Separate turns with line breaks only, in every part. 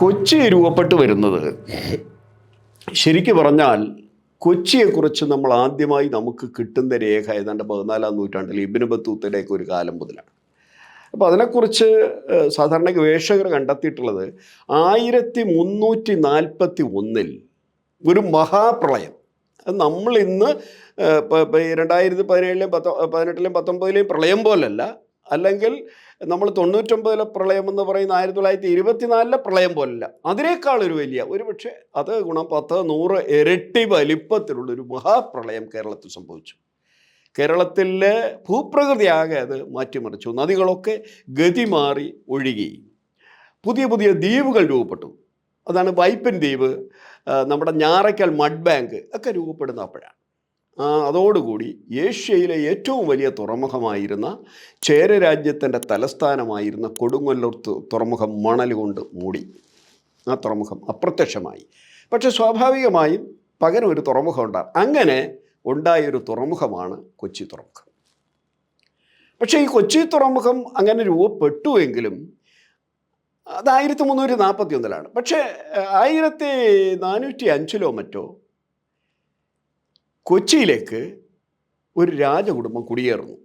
കൊച്ചി രൂപപ്പെട്ടു വരുന്നത്. ശരിക്കു പറഞ്ഞാൽ കൊച്ചിയെക്കുറിച്ച് നമ്മൾ ആദ്യമായി നമുക്ക് കിട്ടുന്ന രേഖ ഏതാണ്ട് പതിനാലാം നൂറ്റാണ്ടിൽ ഇബിന് ബത്തൂത്തയുടെയൊക്കെ ഒരു കാലം മുതലാണ്. അപ്പോൾ അതിനെക്കുറിച്ച് സാധാരണ ഗവേഷകർ കണ്ടെത്തിയിട്ടുള്ളത് ആയിരത്തി മുന്നൂറ്റി നാൽപ്പത്തി ഒന്നിൽ ഒരു മഹാപ്രളയം. അത് നമ്മൾ ഇന്ന് രണ്ടായിരത്തി പതിനേഴിലെയും പത്തൊ പതിനെട്ടിലെയും പത്തൊമ്പതിലെയും പ്രളയം പോലല്ല. അല്ലെങ്കിൽ നമ്മൾ തൊണ്ണൂറ്റൊമ്പതിലെ പ്രളയം എന്ന് പറയുന്ന ആയിരത്തി തൊള്ളായിരത്തി ഇരുപത്തിനാലിലെ പ്രളയം പോലല്ല. അതിനേക്കാൾ ഒരു വലിയ ഒരു പക്ഷേ അത് ഗുണം പത്ത് നൂറ് ഇരട്ടി വലിപ്പത്തിലുള്ള ഒരു മഹാപ്രളയം കേരളത്തിൽ സംഭവിച്ചു. കേരളത്തിലെ ഭൂപ്രകൃതി ആകെ അത് മാറ്റിമറിച്ചു. നദികളൊക്കെ ഗതി മാറി ഒഴുകി. പുതിയ പുതിയ ദ്വീപുകൾ രൂപപ്പെട്ടു. അതാണ് വൈപ്പൻ ദ്വീപ് നമ്മുടെ ഞാറയ്ക്കൽ മഡ് ബാങ്ക് ഒക്കെ രൂപപ്പെടുന്ന അപ്പോഴാണ് അതോടുകൂടി ഏഷ്യയിലെ ഏറ്റവും വലിയ തുറമുഖമായിരുന്ന ചേര രാജ്യത്തിന്റെ തലസ്ഥാനമായിരുന്ന കൊടുങ്ങല്ലൂർ തുറമുഖം മണൽ കൊണ്ട് മൂടി. ആ തുറമുഖം അപ്രത്യക്ഷമായി. പക്ഷേ സ്വാഭാവികമായും പകരം ഒരു തുറമുഖം ഉണ്ടാകും അങ്ങനെ ഉണ്ടായൊരു തുറമുഖമാണ് കൊച്ചി തുറമുഖം. പക്ഷേ ഈ കൊച്ചി തുറമുഖം അങ്ങനെ രൂപപ്പെട്ടുവെങ്കിലും അത് ആയിരത്തി മുന്നൂറ്റി നാൽപ്പത്തി ഒന്നിലാണ് പക്ഷേ ആയിരത്തി നാനൂറ്റി അഞ്ചിലോ മറ്റോ കൊച്ചിയിലേക്ക് ഒരു രാജകുടുംബം കുടിയേറുന്നു.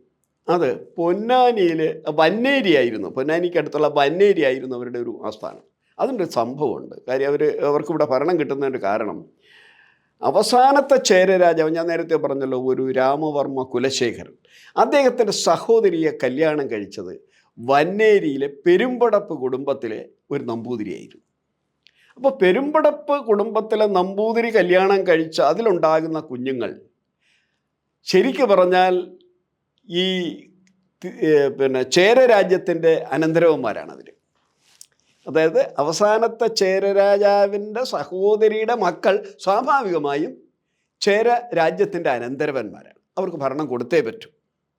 അത് പൊന്നാനിയിൽ വന്നേരി ആയിരുന്നു പൊന്നാനിക്ക് അടുത്തുള്ള വന്നേരി ആയിരുന്നു അവരുടെ ഒരു ആസ്ഥാനം. അതിന്റെ സംഭവമുണ്ട്. കാര്യം അവർ അവർക്കിവിടെ ഭരണം കിട്ടുന്നതിന്റെ കാരണം അവസാനത്തെ ചേര രാജാവ് ഞാൻ നേരത്തെ പറഞ്ഞല്ലോ ഒരു രാമവർമ്മ കുലശേഖരൻ. അദ്ദേഹത്തിന്റെ സഹോദരിയെ കല്യാണം കഴിച്ചത് വന്നേരിയിലെ പെരുമ്പടപ്പ് കുടുംബത്തിലെ ഒരു നമ്പൂതിരിയായിരുന്നു. അപ്പോൾ പെരുമ്പടപ്പ് കുടുംബത്തിലെ നമ്പൂതിരി കല്യാണം കഴിച്ച് അതിലുണ്ടാകുന്ന കുഞ്ഞുങ്ങൾ. ശരിക്കു പറഞ്ഞാൽ ഈ പിന്നെ ചേര രാജ്യത്തിന്റെ അനന്തരവന്മാരാണ് അതിൽ അതായത് അവസാനത്തെ ചേരരാജാവിന്റെ സഹോദരിയുടെ മക്കൾ സ്വാഭാവികമായും ചേര രാജ്യത്തിന്റെ അനന്തരവന്മാരാണ്. അവർക്ക് ഭരണം കൊടുത്തേ പറ്റൂ.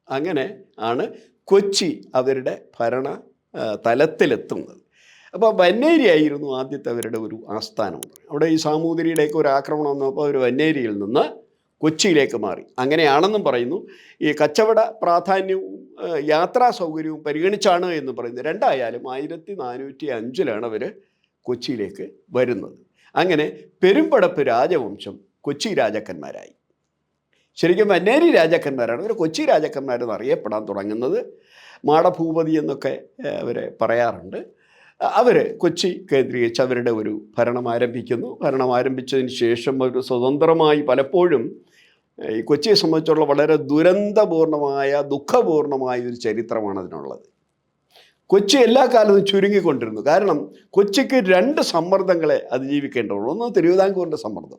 അങ്ങനെ ആണ് കൊച്ചി അവരുടെ ഭരണ തലത്തിലെത്തുന്നത്. അപ്പോൾ വന്നേരി ആയിരുന്നു ആദ്യത്തെ അവരുടെ ഒരു ആസ്ഥാനം അവിടെ ഈ സാമൂതിരിയുടെയൊക്കെ ഒരു ആക്രമണം വന്നപ്പോൾ അവർ വന്നേരിയിൽ നിന്ന് കൊച്ചിയിലേക്ക് മാറി. അങ്ങനെയാണെന്നും പറയുന്നു. ഈ കച്ചവട പ്രാധാന്യവും യാത്രാ സൗകര്യവും പരിഗണിച്ചാണ് എന്ന് പറയുന്നത് രണ്ടായാലും ആയിരത്തി നാനൂറ്റി അഞ്ചിലാണ് അവർ കൊച്ചിയിലേക്ക് വരുന്നത്. അങ്ങനെ പെരുമ്പടപ്പ് രാജവംശം കൊച്ചി രാജാക്കന്മാരായി. ശരിക്കും വന്നേരി രാജാക്കന്മാരാണ്. ഇവർ കൊച്ചി രാജാക്കന്മാരെന്ന് അറിയപ്പെടാൻ തുടങ്ങുന്നത്. മാടഭൂപതി എന്നൊക്കെ അവരെ പറയാറുണ്ട്. അവർ കൊച്ചി കേന്ദ്രീകരിച്ച് അവരുടെ ഒരു ഭരണം ആരംഭിക്കുന്നു. ഭരണം ആരംഭിച്ചതിന് ശേഷം അവർ സ്വതന്ത്രമായി പലപ്പോഴും ഈ കൊച്ചിയെ സംബന്ധിച്ചുള്ള വളരെ ദുരന്തപൂർണമായ ദുഃഖപൂർണമായ ഒരു ചരിത്രമാണ് അതിനുള്ളത്. കൊച്ചി എല്ലാ കാലത്തും ചുരുങ്ങിക്കൊണ്ടിരുന്നു. കാരണം കൊച്ചിക്ക് രണ്ട് സമ്മർദ്ദങ്ങളെ അതിജീവിക്കേണ്ടതുള്ളൂ. ഒന്ന് തിരുവിതാംകൂറിന്റെ സമ്മർദ്ദം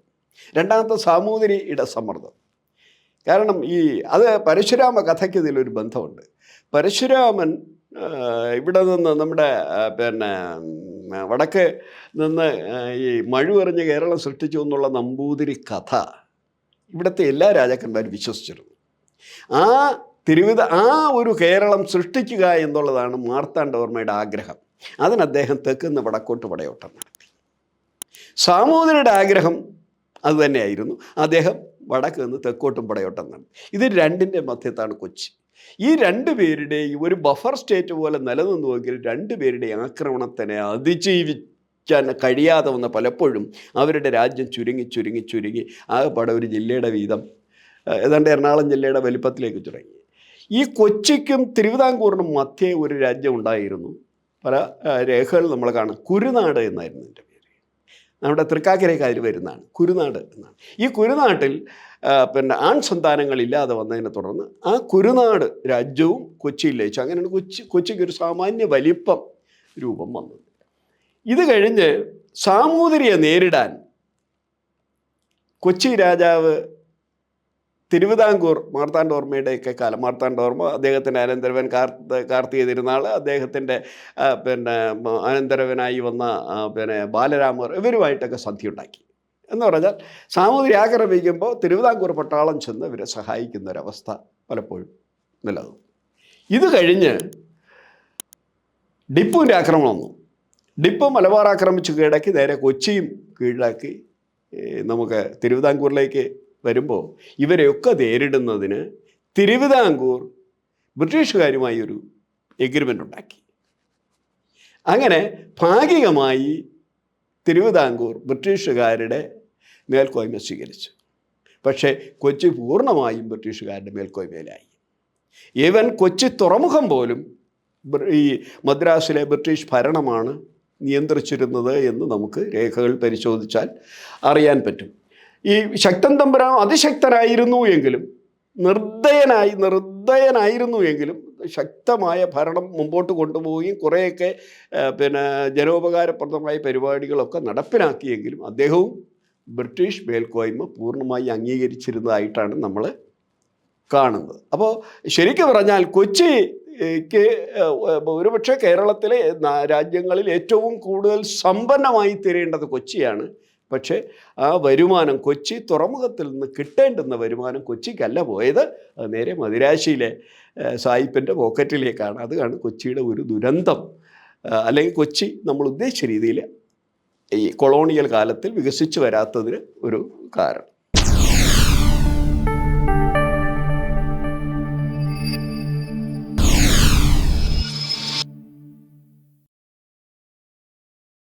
രണ്ടാമത്തെ സാമൂതിരിയുടെ സമ്മർദ്ദം. കാരണം ഈ അത് പരശുരാമ കഥയ്ക്ക് ഇതിലൊരു ബന്ധമുണ്ട്. പരശുരാമൻ ഇവിടെ നിന്ന് നമ്മുടെ പിന്നെ വടക്ക് നിന്ന് ഈ മഴുവെറിഞ്ഞ് കേരളം സൃഷ്ടിച്ചു എന്നുള്ള നമ്പൂതിരി കഥ ഇവിടുത്തെ എല്ലാ രാജാക്കന്മാരും വിശ്വസിച്ചിരുന്നു. ആ തിരുവിത ആ ഒരു കേരളം സൃഷ്ടിക്കുക എന്നുള്ളതാണ് മാർത്താണ്ഡവർമ്മയുടെ ആഗ്രഹം. അതിന് അദ്ദേഹം തെക്കുന്ന് വടക്കോട്ട് പടയോട്ടം നടത്തി. സാമൂതിരിയുടെ ആഗ്രഹം അതുതന്നെയായിരുന്നു അദ്ദേഹം വടക്ക് നിന്ന് തെക്കോട്ടും പടയോട്ടം നടത്തി. ഇത് രണ്ടിന്റെ മധ്യത്താണ് കൊച്ചി. ഈ രണ്ട് പേരുടെയും ഒരു ബഫർ സ്റ്റേറ്റ് പോലെ നിലനിന്നുവെങ്കിൽ രണ്ട് പേരുടെയും ആക്രമണത്തിനെ അതിജീവി കഴിയാതെ വന്ന പലപ്പോഴും അവരുടെ രാജ്യം ചുരുങ്ങി ചുരുങ്ങി ചുരുങ്ങി. ആകെപ്പാടെ ഒരു ജില്ലയുടെ വീതം. ഏതാണ്ട് എറണാകുളം ജില്ലയുടെ വലിപ്പത്തിലേക്ക് ചുരുങ്ങി ഈ കൊച്ചിക്കും തിരുവിതാംകൂറിനും മധ്യേ ഒരു രാജ്യം ഉണ്ടായിരുന്നു. പല രേഖകൾ നമ്മൾ കാണാം. കുരുനാട് എന്നായിരുന്നു എന്റെ നമ്മുടെ തൃക്കാക്കരയ്ക്ക് അതിൽ വരുന്നതാണ് കുരുനാട് എന്നാണ്. ഈ കുരുനാട്ടിൽ പിന്നെ ആൺ സന്താനങ്ങൾ ഇല്ലാതെ വന്നതിനെ തുടർന്ന് ആ കുരുനാട് രാജ്യവും കൊച്ചിയിൽ ലയിച്ചു. അങ്ങനെയാണ് കൊച്ചി കൊച്ചിക്ക് ഒരു സാമാന്യ വലിപ്പം രൂപം വന്നത്. ഇത് കഴിഞ്ഞ് സാമൂതിരിയെ നേരിടാൻ കൊച്ചി രാജാവ് തിരുവിതാംകൂർ മാർത്താണ്ഡോർമ്മയുടെയൊക്കെ കാലം. മാർത്താണ്ഡോർമ്മ അദ്ദേഹത്തിന്റെ അനന്തരവൻ കാർത്ത കാർത്തിക തിരുനാൾ അദ്ദേഹത്തിന്റെ പിന്നെ അനന്തരവനായി വന്ന പിന്നെ ബാലരാമർ ഇവരുമായിട്ടൊക്കെ സന്ധി ഉണ്ടാക്കി എന്ന് പറഞ്ഞാൽ സാമൂതിരി ആക്രമിക്കുമ്പോൾ തിരുവിതാംകൂർ പട്ടാളം ചെന്ന് ഇവരെ സഹായിക്കുന്ന ഒരവസ്ഥ പലപ്പോഴും നിലനിന്നു. ഇത് കഴിഞ്ഞ് ടിപ്പുവിന്റെ ആക്രമണം വന്നു. ടിപ്പു മലബാർ ആക്രമിച്ച് കീഴടക്കി നേരെ കൊച്ചിയും കീഴടക്കി നമുക്ക് തിരുവിതാംകൂറിലേക്ക് വരുമ്പോൾ ഇവരെയൊക്കെ നേരിടുന്നതിന് തിരുവിതാംകൂർ ബ്രിട്ടീഷുകാരുമായി ഒരു എഗ്രിമെന്റ് ഉണ്ടാക്കി. അങ്ങനെ ഭാഗികമായി തിരുവിതാംകൂർ ബ്രിട്ടീഷുകാരുടെ മേൽക്കോയ്മ സ്വീകരിച്ചു. പക്ഷേ കൊച്ചി പൂർണമായും ബ്രിട്ടീഷുകാരുടെ മേൽക്കോയ്മയിലായി. ഈവൻ കൊച്ചി തുറമുഖം പോലും ഈ മദ്രാസിലെ ബ്രിട്ടീഷ് ഭരണമാണ് നിയന്ത്രിച്ചിരുന്നത് എന്ന് നമുക്ക് രേഖകൾ പരിശോധിച്ചാൽ അറിയാൻ പറ്റും. ഈ ശക്തൻ തമ്പുരാൻ അതിശക്തനായിരുന്നു എങ്കിലും നിർദ്ദയനായി നിർദ്ദയനായിരുന്നു എങ്കിലും ശക്തമായ ഭരണം മുമ്പോട്ട് കൊണ്ടുപോവുകയും കുറേയൊക്കെ പിന്നെ ജനോപകാരപ്രദമായ പരിപാടികളൊക്കെ നടപ്പിലാക്കിയെങ്കിലും അദ്ദേഹവും ബ്രിട്ടീഷ് മേൽക്കോയ്മ പൂർണമായി അംഗീകരിച്ചിരുന്നതായിട്ടാണ് നമ്മൾ കാണുന്നത്. അപ്പോൾ ശരിക്കും പറഞ്ഞാൽ കൊച്ചിക്ക് ഒരുപക്ഷെ കേരളത്തിലെ രാജ്യങ്ങളിൽ ഏറ്റവും കൂടുതൽ സമ്പന്നമായി തീരേണ്ടത് കൊച്ചിയാണ്. പക്ഷേ ആ വരുമാനം കൊച്ചി തുറമുഖത്തിൽ നിന്ന് കിട്ടേണ്ടുന്ന വരുമാനം കൊച്ചിക്കല്ല പോയത്. അത് നേരെ മദിരാശിയിലെ സായിപ്പന്റെ പോക്കറ്റിലേക്കാണ്. അതാണ് കൊച്ചിയുടെ ഒരു ദുരന്തം. അല്ലെങ്കിൽ കൊച്ചി നമ്മൾ ഉദ്ദേശിച്ച രീതിയിൽ ഈ കൊളോണിയൽ കാലത്തിൽ വികസിച്ചു വരാത്തതിന് ഒരു കാരണം.